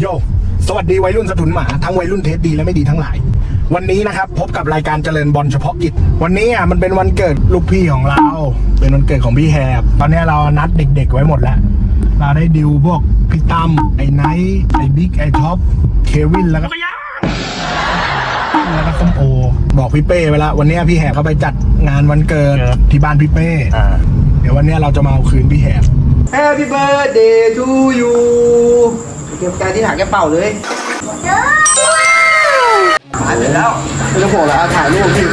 โยสวัสดีวัยรุ่นสถุนหมา ทั้งวัยรุ่นเทสดีและไม่ดีทั้งหลาย วันนี้นะครับ พบกับรายการเจริญบอลเฉพาะกิจ วันนี้อะมันเป็นวันเกิดลูกพี่ของเรา เป็นวันเกิดของพี่แฮบตอนนี้เรานัดเด็ก ๆ ไว้หมดแล้ว เราได้ดิวพวกพี่ตั้มไอ้ไนท์ไอ้บิ๊กไอ้ท็อปเควินแล้วก็แล้วก็ส้มโอ บอกพี่เป้ไปแล้ววันนี้พี่แหบเขาไปจัดงานวันเกิดครับที่บ้านพี่เป้อ่าเดี๋ยววันนี้เราจะมาเอาคืนพี่แหบ Happy birthday to you เก็บการที่ถ่ายแกเป่าเลยถ่ายไปแล้วไม่ต้องบอกแล้วเอาถ่ายรูปพี่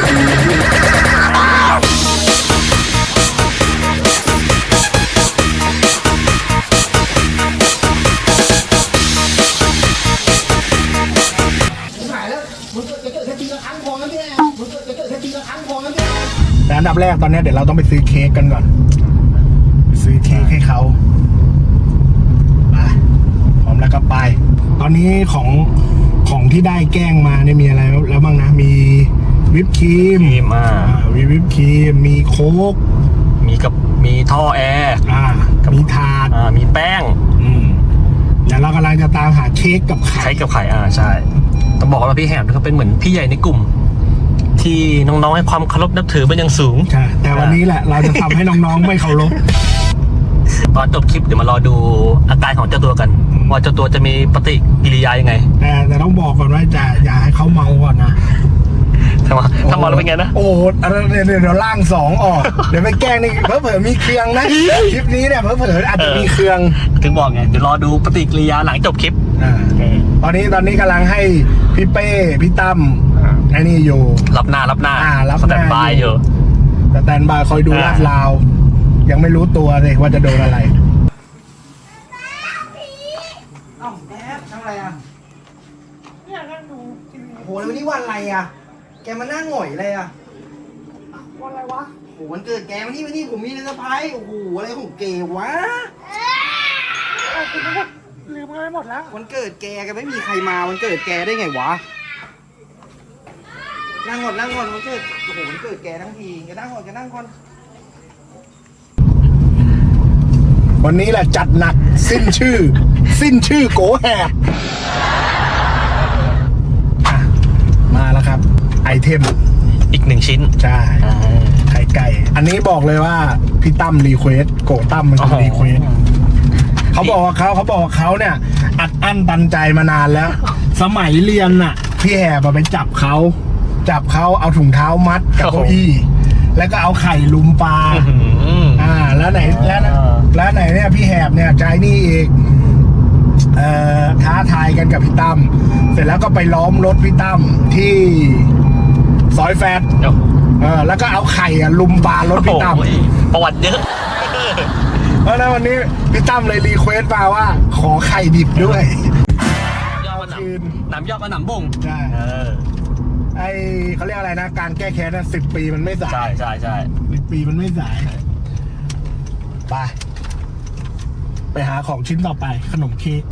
ถ่ายแล้วมันเกิดจะเกิดแค่ทีละครั้งพอนะพี่แอมันเกิดจะเกิดแค่ทีละครั้งพอนะพี่แอแต่อันดับแรกตอนนี้เดี๋ยวเราต้องไปซื้อเค้กกันก่อน ซื้อเค้กให้เขา มแล้วก็ไป ตอนนี้ของของที่ได้แกล้งมาเนี่ยมีอะไรแล้วบ้างนะ มีวิปครีมมีมาอ่ามีวิปครีมมีโค้กมีกับมีท่อแอร์อ่ามีถาดอ่ามีแป้งอืมเดี๋ยวเรากำลังจะตามหาเค้กกับไข่ไข่กับไข่อ่าใช่ต้องบอกว่าพี่แหมเขาเป็นเหมือนพี่ใหญ่ในกลุ่ม ที่น้องๆให้ความเคารพนับถือเป็นอย่างสูง ใช่แต่วันนี้แหละเราจะทำให้น้องๆไม่เคารพ ตอนจบคลิปเดี๋ยวมารอดูอาการของเจ้าตัวกันอืม ว่าเจ้าตัวจะมีปฏิกิริยายังไง แต่แต่ต้องบอกก่อนว่าจะอย่าให้เขาเมาก่อนนะถ้ามาถ้ามาแล้วเป็นไงนะ โอ้โหอันนั้นเดี๋ยวเดี๋ยวล่างสองออก เดี๋ยวไปแกล้งนี่เผลอๆมีเครื่องนะ คลิปนี้เนี่ยเผลอๆอาจจะมีเครื่องถึงบอกไง เดี๋ยวรอดูปฏิกิริยาหลังจบคลิปอ่าตอนนี้ตอนนี้กำลังให้พี่เป้ พี่ตั้มอ่าไอ้นี่อยู่ รับหน้ารับหน้าอ่ารับหสน้าแตนบายอยู่สแตนบายคอยดูอ่าลาดราว ยังไม่รู้ตัวเลยว่าจะโดนอะไร เอ้าแอบทำอะไรอะเนี่ยนั่งดูที วีโอ้โหแล้ววันนี้วันอะไรอะ แกมานั่งหงอยเลยอะวันอะไรวะโอ้โหวันเกิดแกวันนี้วันนี้ผมมีเซอร์ไพรส์โอ้โหอะไรของเกวะลืมอะไรหมดแล้ว วันเกิดแกแกไม่มีใครมาวันเกิดแกได้ไงวะนั่งก่อนนั่งก่อนวันเกิดโอ้โหวันเกิดแกทั้งทีแกนั่งก่อนแกนั่งก่อน วันนี้แหละจัดหนักสิ้นชื่อ สิ้นชื่อโกแหบอะมาแล้วครับ ไอเทมอีกหนึ่งชิ้นใช่อ่าไข่ไก่ อันนี้บอกเลยว่าพี่ตั้มรีเควสโกตั้มมันคือรีเควสเขาบอกว่าเขาเขาบอกว่าเขาเนี่ย อัดอั้นตันใจมานานแล้ว สมัยเรียนน่ะ พี่แหบอะไปจับเขาจับเขาเอาถุงเท้ามัดกับเก้าอี้แล้วก็เอาไข่ลุมปลา อื้อหือ อ่าแล้วไหนแล้วนะอ่า แล้วไหนเนี่ยพี่แหบเนี่ยใจนี่อีกเอ่อท้าทายกันกับพี่ตั้มเสร็จแล้วก็ไปล้อมรถพี่ตั้มที่ซ อยแฟดโอ้โหเออแล้วก็เอาไข่อะลุมปลารถพี่ตั้มโอ้ยประวัติเยอะ เพราะฉะนั้นวันนี้พี่ตั้มเลยรีเควสต์มาว่า ขอไข่ดิบด้วยย่อมาหคืนนำหนำย่อมาหนำบ่งใช่เออไอเขาเรียกอะไรนะ การแก้แค้นสิบปีมันไม่สาใช่ยใช่ใช่สิบปีมันไม่สายไปไปหาของชิ้นต่อไปขนมเค้ก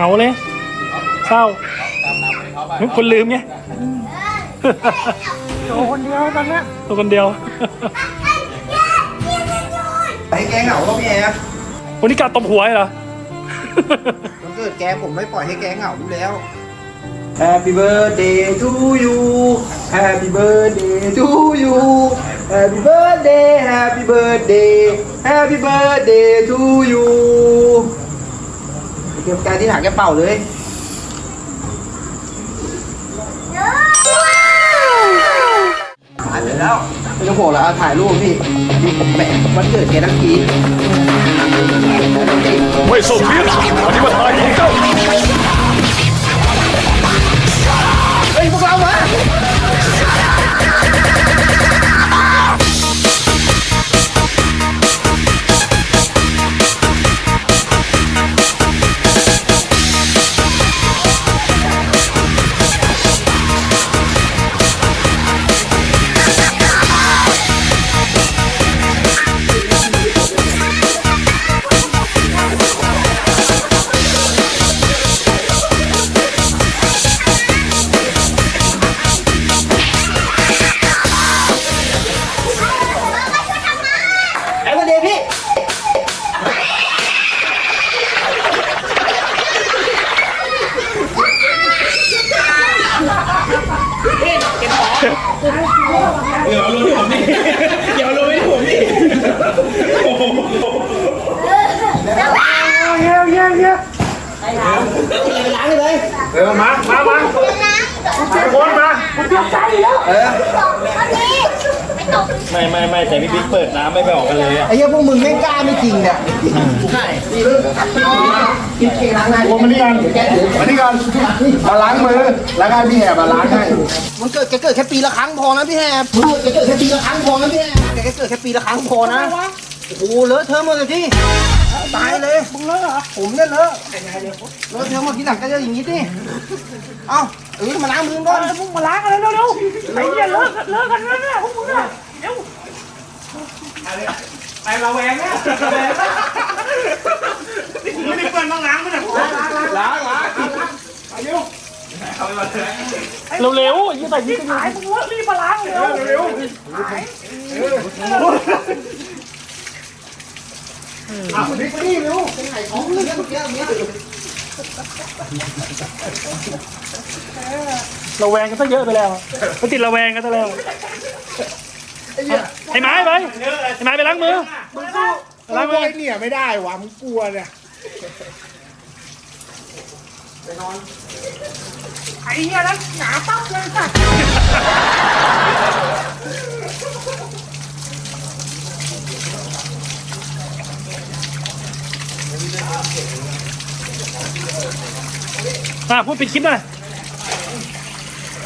งาเลย เศร้าคนลืมไงตัวคนเดียวตอนเนี้ยตัวคนเดียวไอ้แกเหงาก็พี่แอฟวันนี้กาตบหัวเหรอวันเกิดแกผมไม่ปล่อยให้แกเหงาอยู่แล้ว Happy birthday to you Happy birthday to you Happy birthday Happy birthday Happy birthday to you เก็บการที่ถ่ายแกเป่าเลยถ่ายไปแล้วไม่ต้องบอกแล้วเอาถ่ายรูปพี่นี่ผมแปะวันเกิดแกทั้งทีไม่สู้พีชปฏิบัติการยิงล้า เออมา มามาไอ้คนมาเออไม่ไม่ไม่แต่พี่บิ๊กเปิดน้ำไม่ไปออกกันเลยอะไอ้เหี้ยพวกมึงไม่กล้าไม่จริงเนี่ยใช่พี่เก่งล้างหน้าคนมานี่กันมานี่กันมาล้างมือแล้วก็ให้พี่แหบมาล้างให้มันเกิดแกเกิดแค่ปีละครั้งพอนะพี่แฮบมันเกิดแกเกิดแค่ปีละครั้งพอนะพี่แฮบแกเกิดแค่ปีละครั้งพอนะโอ้โหเลอะเทอะหมดเลยที่ ตายเลยมึงเลอะเหรอผมเนี่ยเลอะเลอะเทอมดที่หลังก็จะอย่างนี้ดิเอ้าเออมาล้างมือก่อนมึงมาล้างกันเร็วๆไอ้เหี้ยเลิกเลิกกันแล้วเนี่ยพวกมึงอะเดี๋ยวไอ้เราแวงเนี่ยไม่ได้เปิดต้องล้างไม่ได้ล้างล้างอายุเร็วๆยี่ใส่ยี่หายมึงว่ารีบมาล้างเร็วเร็วหาย อ้าวนี่นี่เร็วของเรื่องเมื่อกี้เนี้ยระแวงกันซะเยอะไปแล้วไปติดระแวงกันซะแล้วไอ้ไม้ไปไอ้ไม้ไปล้างมือล้างไว้เนี่ยไม่ได้วะมึงกลัวเนี่ยไอ้เหี้ยนั้นหนาปั๊บเลยสัตว์ อะพูดปิดคลิปหน่อย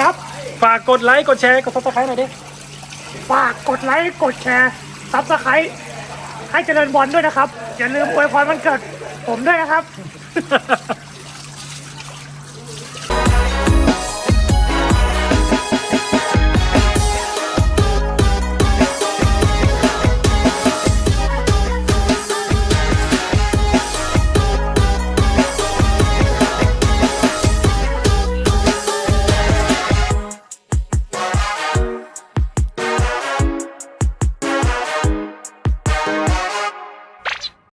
ครับฝากกดไลค์กดแชร์กดซับสไครต์หน่อยดิฝากกดไลค์กดแชร์ซับสไครต์ให้เจริญบอลด้วยนะครับ อย่าลืมอวยพรวันเกิดผมด้วยนะครับ